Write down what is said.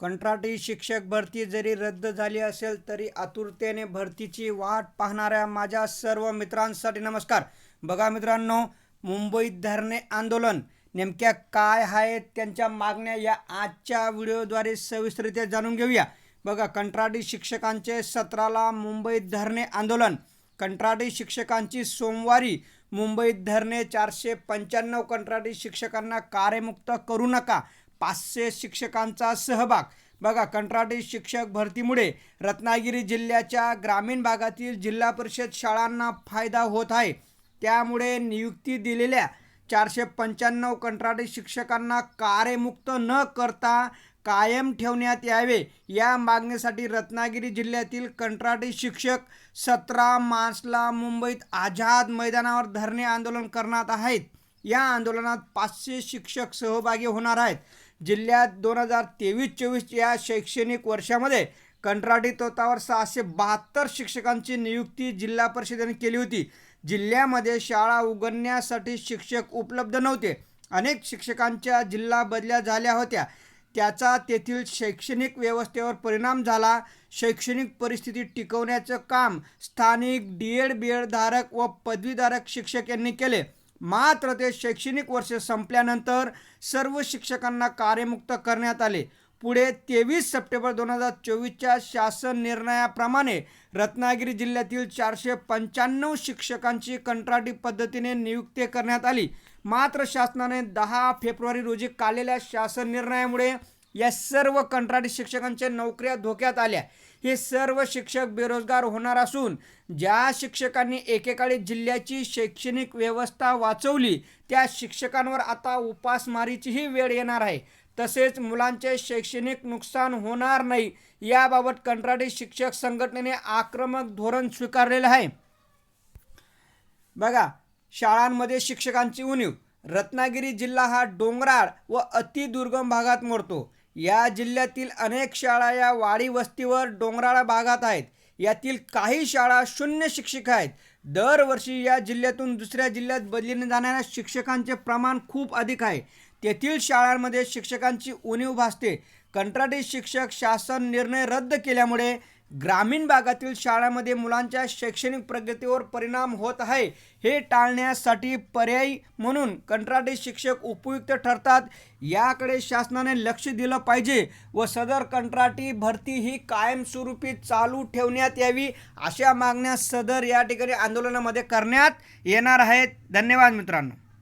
कंत्राटी शिक्षक भरती जरी रद्द झाली असेल तरी आतुरतेने भरतीची वाट पाहणाऱ्या माझ्या सर्व मित्रांसाठी नमस्कार. बघा मित्रांनो मुंबईत धरणे आंदोलन नेमक्या काय आहेत त्यांच्या मागण्या या आजच्या व्हिडिओद्वारे सविस्तरित्या जाणून घेऊया. बघा कंत्राटी शिक्षकांचे सतराला मुंबईत धरणे आंदोलन. कंत्राटी शिक्षकांची सोमवारी मुंबईत धरणे चारशे पंच्याण्णव कंत्राटी शिक्षकांना कार्यमुक्त करू नका. पाचशे शिक्षकांचा सहभाग. बघा कंत्राटी शिक्षक भरतीमुळे रत्नागिरी जिल्ह्याच्या ग्रामीण भागातील जिल्हा परिषद शाळांना फायदा होत आहे. त्यामुळे नियुक्ती दिलेल्या चारशे पंच्याण्णव कंत्राटी शिक्षकांना कार्यमुक्त न करता कायम ठेवण्यात यावे. या मागणीसाठी रत्नागिरी जिल्ह्यातील कंत्राटी शिक्षक सतरा मार्चला मुंबईत आझाद मैदानावर धरणे आंदोलन करणार आहेत. या आंदोलनात पाचशे शिक्षक सहभागी होणार आहेत. जिल्ह्यात दोन हजार तेवीस चोवीस या शैक्षणिक वर्षामध्ये कंत्राटी तोतावर सहाशे बहात्तर शिक्षकांची नियुक्ती जिल्हा परिषदेने केली होती. जिल्ह्यामध्ये शाळा उघडण्यासाठी शिक्षक उपलब्ध नव्हते. अनेक शिक्षकांच्या जिल्हा बदल्या झाल्या होत्या. त्याचा तेथील शैक्षणिक व्यवस्थेवर परिणाम झाला. शैक्षणिक परिस्थिती टिकवण्याचं काम स्थानिक डी एड बी एडधारक व पदवीधारक शिक्षक यांनी केले. मात्र ते शैक्षणिक वर्ष संपल्यानंतर सर्व शिक्षकांना कार्यमुक्त करण्यात आले. पुढे तेवीस सप्टेंबर दोन हजार चोवीसच्या शासन निर्णयाप्रमाणे रत्नागिरी जिल्ह्यातील चारशे पंच्याण्णव शिक्षकांची कंत्राटी पद्धतीने नियुक्ती करण्यात आली. मात्र शासनाने दहा फेब्रुवारी रोजी काढलेल्या शासन निर्णयामुळे या सर्व कंत्राटी शिक्षकांच्या नोकऱ्या धोक्यात आल्या. हे सर्व शिक्षक बेरोजगार होणार असून ज्या शिक्षकांनी एकेकाळी जिल्ह्याची शैक्षणिक व्यवस्था वाचवली त्या शिक्षकांवर आता उपासमारीचीही वेळ येणार आहे. तसेच मुलांचे शैक्षणिक नुकसान होणार नाही याबाबत कंत्राटी शिक्षक संघटनेने आक्रमक धोरण स्वीकारलेलं आहे. बघा शाळांमध्ये शिक्षकांची उणीव रत्नागिरी जिल्हा हा डोंगराळ व अतिदुर्गम भागात मोडतो. या जिल्ह्यातील अनेक शाळा या वाडी वस्तीवर डोंगराळ भागात आहेत. यातील काही शाळा शून्य शिक्षक आहेत. दरवर्षी या जिल्ह्यातून दुसऱ्या जिल्ह्यात बदलीने जाणाऱ्या शिक्षकांचे प्रमाण खूप अधिक आहे. तेथील शाळांमध्ये शिक्षकांची उणीव भासते. कंत्राटी शिक्षक शासन निर्णय रद्द केल्यामुळे ग्रामीण भागातील शाळांमध्ये मुलांच्या शैक्षणिक प्रगतीवर परिणाम होत आहे. हे टाळण्यासाठी पर्यायी म्हणून कंत्राटी शिक्षक उपयुक्त ठरतात. याकडे शासनाने लक्ष दिलं पाहिजे व सदर कंत्राटी भरती ही कायमस्वरूपी चालू ठेवण्यात यावी अशा मागण्या सदर या ठिकाणी आंदोलनामध्ये करण्यात येणार आहेत. धन्यवाद मित्रांनो.